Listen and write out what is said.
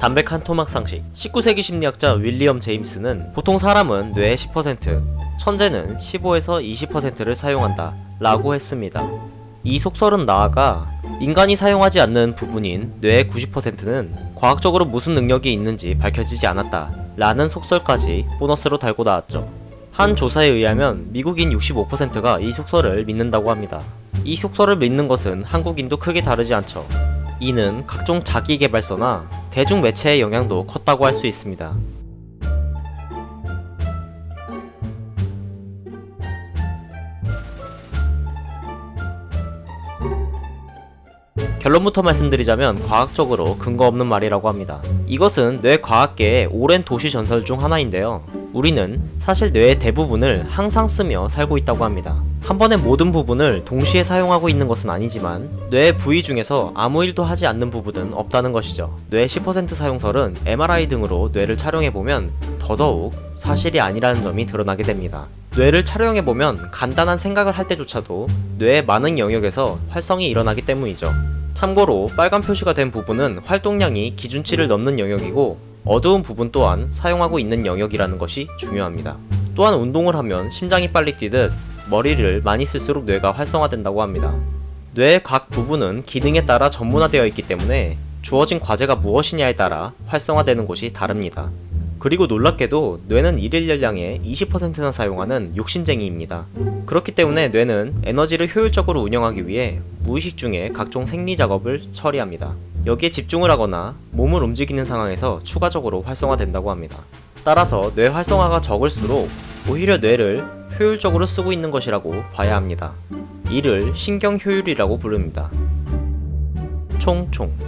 담백한 토막 상식 19세기 심리학자 윌리엄 제임스는 보통 사람은 뇌의 10%, 천재는 15에서 20%를 사용한다 라고 했습니다. 이 속설은 나아가 인간이 사용하지 않는 부분인 뇌의 90%는 과학적으로 무슨 능력이 있는지 밝혀지지 않았다 라는 속설까지 보너스로 달고 나왔죠. 한 조사에 의하면 미국인 65%가 이 속설을 믿는다고 합니다. 이 속설을 믿는 것은 한국인도 크게 다르지 않죠. 이는 각종 자기개발서나 대중 매체의 영향도 컸다고 할 수 있습니다. 결론부터 말씀드리자면 과학적으로 근거 없는 말이라고 합니다. 이것은 뇌과학계의 오랜 도시 전설 중 하나인데요. 우리는 사실 뇌의 대부분을 항상 쓰며 살고 있다고 합니다. 한 번에 모든 부분을 동시에 사용하고 있는 것은 아니지만 뇌의 부위 중에서 아무 일도 하지 않는 부분은 없다는 것이죠. 뇌10% 사용설은 MRI 등으로 뇌를 촬영해보면 더더욱 사실이 아니라는 점이 드러나게 됩니다. 뇌를 촬영해보면 간단한 생각을 할 때조차도 뇌의 많은 영역에서 활성이 일어나기 때문이죠. 참고로 빨간 표시가 된 부분은 활동량이 기준치를 넘는 영역이고 어두운 부분 또한 사용하고 있는 영역이라는 것이 중요합니다. 또한 운동을 하면 심장이 빨리 뛰듯 머리를 많이 쓸수록 뇌가 활성화된다고 합니다. 뇌의 각 부분은 기능에 따라 전문화되어 있기 때문에 주어진 과제가 무엇이냐에 따라 활성화되는 곳이 다릅니다. 그리고 놀랍게도 뇌는 일일 열량의 20%나 사용하는 욕심쟁이입니다. 그렇기 때문에 뇌는 에너지를 효율적으로 운영하기 위해 무의식 중에 각종 생리 작업을 처리합니다. 여기에 집중을 하거나 몸을 움직이는 상황에서 추가적으로 활성화된다고 합니다. 따라서 뇌 활성화가 적을수록 오히려 뇌를 효율적으로 쓰고 있는 것이라고 봐야 합니다. 이를 신경 효율이라고 부릅니다. 총총